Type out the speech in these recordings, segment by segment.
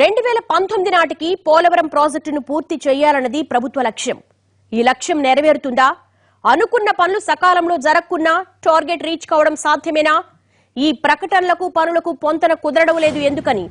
రెండు వేల పంతొమ్మిది నాటికి పోలవరం ప్రాజెక్టును పూర్తి చేయాలన్నది ప్రభుత్వ లక్ష్యం. ఈ లక్ష్యం నెరవేరుతుందా? అనుకున్న పనులు సకాలంలో జరగకున్నా టార్గెట్ రీచ్ కావడం సాధ్యమేనా? ఈ ప్రకటనలకు పనులకు పొంతన కుదరడం లేదు ఎందుకని?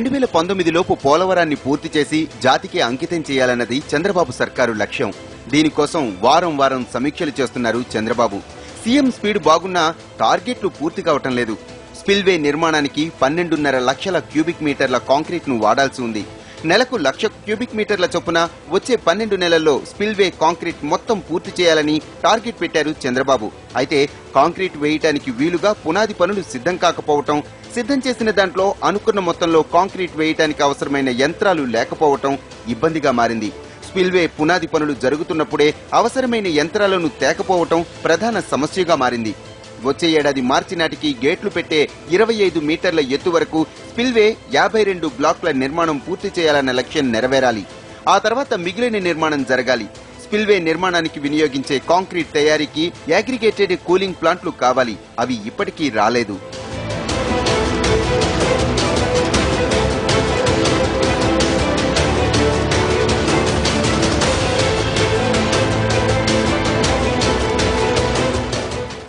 రెండు వేల పంతొమ్మిదిలోపు పోలవరాన్ని పూర్తి చేసి జాతికి అంకితం చేయాలన్నది చంద్రబాబు సర్కారు లక్ష్యం. దీనికోసం వారం వారం సమీక్షలు చేస్తున్నారు చంద్రబాబు. సీఎం స్పీడ్ బాగున్నా టార్గెట్లు పూర్తి కావటం లేదు. స్పిల్వే నిర్మాణానికి పన్నెండున్నర లక్షల క్యూబిక్ మీటర్ల కాంక్రీట్ను వాడాల్సి ఉంది. నెలకు లక్ష క్యూబిక్ మీటర్ల చొప్పున వచ్చే పన్నెండు నెలల్లో స్పిల్వే కాంక్రీట్ మొత్తం పూర్తి చేయాలని టార్గెట్ పెట్టారు చంద్రబాబు. అయితే కాంక్రీట్ వేయటానికి వీలుగా పునాది పనులు సిద్ధం కాకపోవటం సిద్ధం చేసిన దాంట్లో అనుకున్న మొత్తంలో కాంక్రీట్ వేయటానికి అవసరమైన యంత్రాలు లేకపోవటం ఇబ్బందిగా మారింది. స్పిల్వే పునాది పనులు జరుగుతున్నప్పుడే అవసరమైన యంత్రాలను తేకపోవటం ప్రధాన సమస్యగా మారింది. వచ్చే ఏడాది మార్చి నాటికి గేట్లు పెట్టే ఇరవై ఐదు మీటర్ల ఎత్తు వరకు స్పిల్వే యాభై రెండు బ్లాక్ల నిర్మాణం పూర్తి చేయాలన్న లక్ష్యం నెరవేరాలి. ఆ తర్వాత మిగిలిన నిర్మాణం జరగాలి. స్పిల్వే నిర్మాణానికి వినియోగించే కాంక్రీట్ తయారీకి అగ్రిగేటెడ్ కూలింగ్ ప్లాంట్లు కావాలి. అవి ఇప్పటికీ రాలేదు.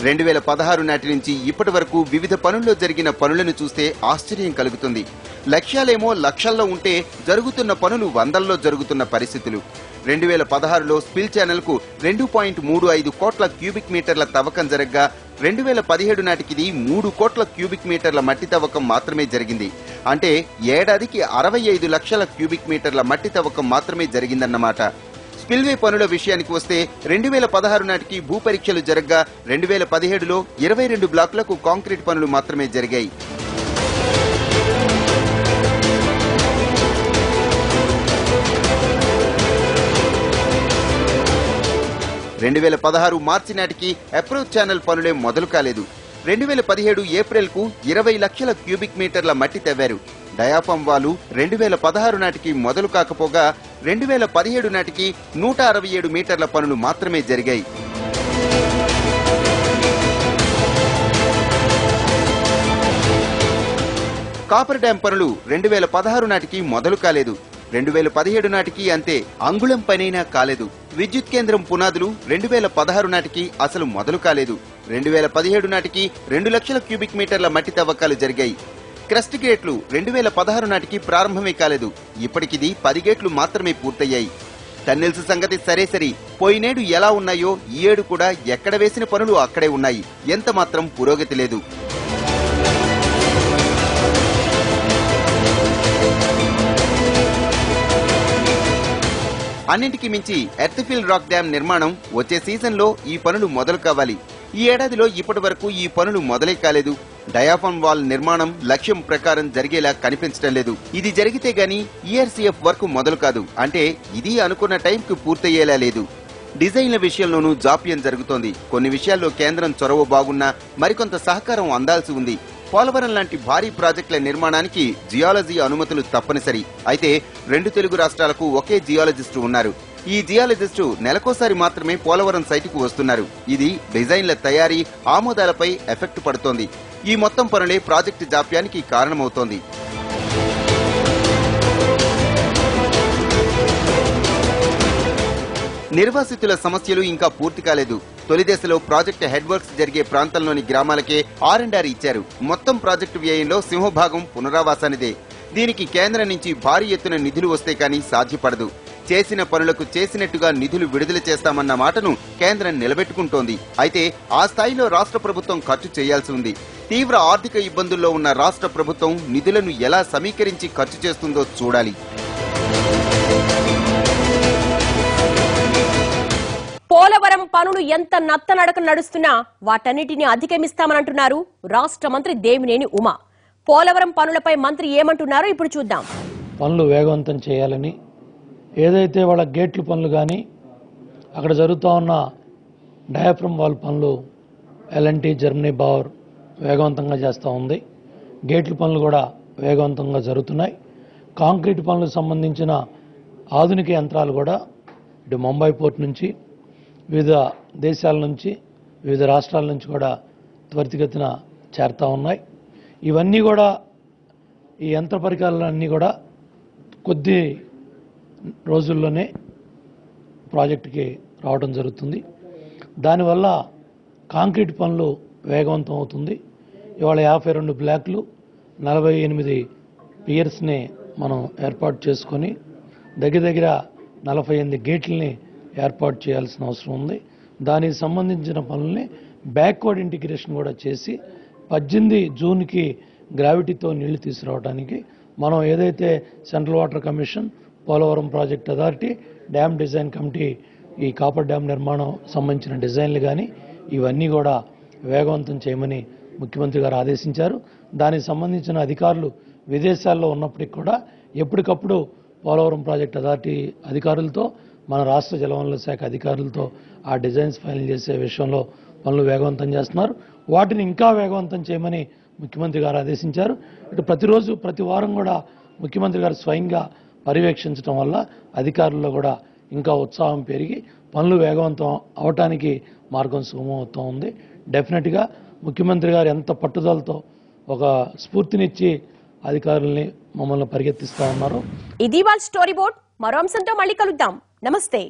రెండు వేల పదహారు నాటి నుంచి ఇప్పటి వరకు వివిధ పనుల్లో జరిగిన పనులను చూస్తే ఆశ్చర్యం కలుగుతుంది. లక్ష్యాలేమో లక్షల్లో ఉంటే జరుగుతున్న పనులు వందల్లో జరుగుతున్న పరిస్థితులు. రెండు వేల పదహారులో స్పిల్ ఛానల్కు రెండు పాయింట్ మూడు ఐదు కోట్ల క్యూబిక్ మీటర్ల తవ్వకం జరగ్గా రెండు వేల పదిహేడు నాటికిది మూడు కోట్ల క్యూబిక్ మీటర్ల మట్టి తవ్వకం మాత్రమే జరిగింది. అంటే ఏడాదికి అరవై ఐదు లక్షల క్యూబిక్ మీటర్ల మట్టి తవ్వకం మాత్రమే జరిగిందన్నమాట. స్పిల్వే పనుల విషయానికి వస్తే రెండు వేల పదహారు నాటికి భూ పరీక్షలు జరగ్గా రెండు వేల పదిహేడులో ఇరవై రెండు బ్లాకులకు కాంక్రీట్ పనులు మాత్రమే జరిగాయి. రెండు వేల పదహారు మార్చి నాటికి అప్రోచ్ ఛానల్ పనులే మొదలు కాలేదు. రెండు వేల పదిహేడు ఏప్రిల్కు ఇరవై లక్షల క్యూబిక్ మీటర్ల మట్టి తవ్వారు. డయాఫామ్ వాలు రెండు వేల పదహారు నాటికి మొదలు కాకపోగా రెండు వేల పదిహేడు నాటికి నూట అరవై ఏడు మీటర్ల పనులు మాత్రమే జరిగాయి. కాపర్ డ్యాం పనులు రెండు వేల పదహారు నాటికి మొదలు కాలేదు. రెండు వేల పదిహేడు నాటికి అంతే అంగుళం పనైనా కాలేదు. విద్యుత్ కేంద్రం పునాదులు రెండు వేల పదహారు నాటికి అసలు మొదలు కాలేదు. రెండు వేల పదిహేడు నాటికి రెండు లక్షల క్యూబిక్ మీటర్ల మట్టి తవ్వకాలు జరిగాయి. క్రస్ట్ గేట్లు రెండు వేల పదహారు నాటికి ప్రారంభమే కాలేదు. ఇప్పటికిది పది గేట్లు మాత్రమే పూర్తయ్యాయి. టన్నెల్స్ సంగతి సరే సరి. పోయినేడు ఎలా ఉన్నాయో ఈ ఏడు కూడా ఎక్కడ వేసిన పనులు అక్కడే ఉన్నాయి. ఎంత మాత్రం పురోగతి లేదు. అన్నింటికి మించి ఎర్త్ఫీల్డ్ రాక్ డ్యాం నిర్మాణం వచ్చే సీజన్లో ఈ పనులు మొదలు కావాలి. ఈ ఏడాదిలో ఇప్పటి వరకు ఈ పనులు మొదలే కాలేదు. డయాఫామ్ వాల్ నిర్మాణం లక్ష్యం ప్రకారం జరిగేలా కనిపించడం లేదు. ఇది జరిగితే గాని ఈఆర్సీఎఫ్ వర్క్ మొదలు కాదు. అంటే ఇది అనుకున్న టైంకు పూర్తయ్యేలా లేదు. డిజైన్ల విషయంలోనూ జాప్యం జరుగుతోంది. కొన్ని విషయాల్లో కేంద్రం చొరవ బాగున్నా మరికొంత సహకారం అందాల్సి ఉంది. పోలవరం లాంటి భారీ ప్రాజెక్టుల నిర్మాణానికి జియాలజీ అనుమతులు తప్పనిసరి. అయితే రెండు తెలుగు రాష్ట్రాలకు ఒకే జియాలజిస్టు ఉన్నారు. ఈ జియాలజిస్టు నెలకోసారి మాత్రమే పోలవరం సైటుకు వస్తున్నారు. ఇది డిజైన్ల తయారీ ఆమోదాలపై ఎఫెక్ట్ పడుతోంది. ఈ మొత్తం పనులే ప్రాజెక్టు జాప్యానికి కారణమవుతోంది. నిర్వాసితుల సమస్యలు ఇంకా పూర్తి కాలేదు. తొలి దశలో ప్రాజెక్టు హెడ్ వర్క్స్ జరిగే ప్రాంతంలోని గ్రామాలకే ఆర్ అండ్ ఆర్ ఇచ్చారు. మొత్తం ప్రాజెక్టు వ్యయంలో సింహభాగం పునరావాసానిదే. దీనికి కేంద్రం నుంచి భారీ ఎత్తున నిధులు వస్తే కానీ సాధ్యపడదు. చేసిన పనులకు చేసినట్టుగా నిధులు విడుదల చేస్తామన్న మాటను కేంద్రం నిలబెట్టుకుంటోంది. అయితే ఆ స్థాయిలో రాష్ట్ర ప్రభుత్వం ఖర్చు చేయాల్సి ఉంది. తీవ్ర ఆర్థిక ఇబ్బందుల్లో ఉన్న రాష్ట్ర ప్రభుత్వం నిధులను ఎలా సమీకరించి ఖర్చు చేస్తుందో చూడాలి. పోలవరం పనులు ఎంత నత్తనడక నడుస్తున్నా వాటన్నిటిని అధిగమిస్తామనంటున్నారు రాష్ట్ర మంత్రి దేవినేని ఉమా. పోలవరం పనులపై మంత్రి ఏమంటున్నారో ఇప్పుడు చూద్దాం. పనులు వేగవంతం చేయాలని ఏదైతే వాళ్ళ గేట్లు పనులు కానీ అక్కడ జరుగుతూ ఉన్న డయాఫ్రమ్ వాల్ పనులు L N T Germany Bauer వేగవంతంగా చేస్తూ ఉంది. గేట్ల పనులు కూడా వేగవంతంగా జరుగుతున్నాయి. కాంక్రీట్ పనులకు సంబంధించిన ఆధునిక యంత్రాలు కూడా ఇటు ముంబై పోర్ట్ నుంచి వివిధ దేశాల నుంచి వివిధ రాష్ట్రాల నుంచి కూడా త్వరితగతిన చేరుతూ ఉన్నాయి. ఇవన్నీ కూడా ఈ యంత్ర పరికరాలన్నీ కూడా కొద్ది రోజుల్లోనే ప్రాజెక్టుకి రావడం జరుగుతుంది. దానివల్ల కాంక్రీట్ పనులు వేగవంతం అవుతుంది. ఇవాళ యాభై రెండు బ్లాక్లు నలభై ఎనిమిది పియర్స్ని మనం ఏర్పాటు చేసుకొని దగ్గర దగ్గర నలభై ఎనిమిది గేట్లని ఏర్పాటు చేయాల్సిన అవసరం ఉంది. దానికి సంబంధించిన పనుల్ని బ్యాక్వర్డ్ ఇంటిగ్రేషన్ కూడా చేసి పద్దెనిమిది జూన్కి గ్రావిటీతో నీళ్ళు తీసుకురావడానికి మనం ఏదైతే central water commission Polavaram project authority dam design committee ఈ కాపర్ డ్యామ్ నిర్మాణం సంబంధించిన డిజైన్లు కానీ ఇవన్నీ కూడా వేగవంతం చేయమని ముఖ్యమంత్రి గారు ఆదేశించారు. దానికి సంబంధించిన అధికారులు విదేశాల్లో ఉన్నప్పటికీ కూడా ఎప్పటికప్పుడు పోలవరం ప్రాజెక్ట్ అథారిటీ అధికారులతో మన రాష్ట్ర జలవనరుల శాఖ అధికారులతో ఆ డిజైన్స్ ఫైనల్ చేసే విషయంలో పనులు వేగవంతం చేస్తున్నారు. వాటిని ఇంకా వేగవంతం చేయమని ముఖ్యమంత్రి గారు ఆదేశించారు. ఇటు ప్రతిరోజు ప్రతి వారం కూడా ముఖ్యమంత్రి గారు స్వయంగా పర్యవేక్షించడం వల్ల అధికారుల్లో కూడా ఇంకా ఉత్సాహం పెరిగి పనులు వేగవంతం అవటానికి మార్గం సుగమం అవుతూ ఉంది. డెఫినెట్గా ముఖ్యమంత్రి గారు ఎంత పట్టుదలతో ఒక స్ఫూర్తినిచ్చి అధికారుల్ని మమ్మల్ని పరిగెత్తిస్తూ ఉన్నారు. ఇది వాళ్ళ స్టోరీ బోర్డ్ మరో అంశంతో మళ్ళీ కలుద్దాం. नमस्ते।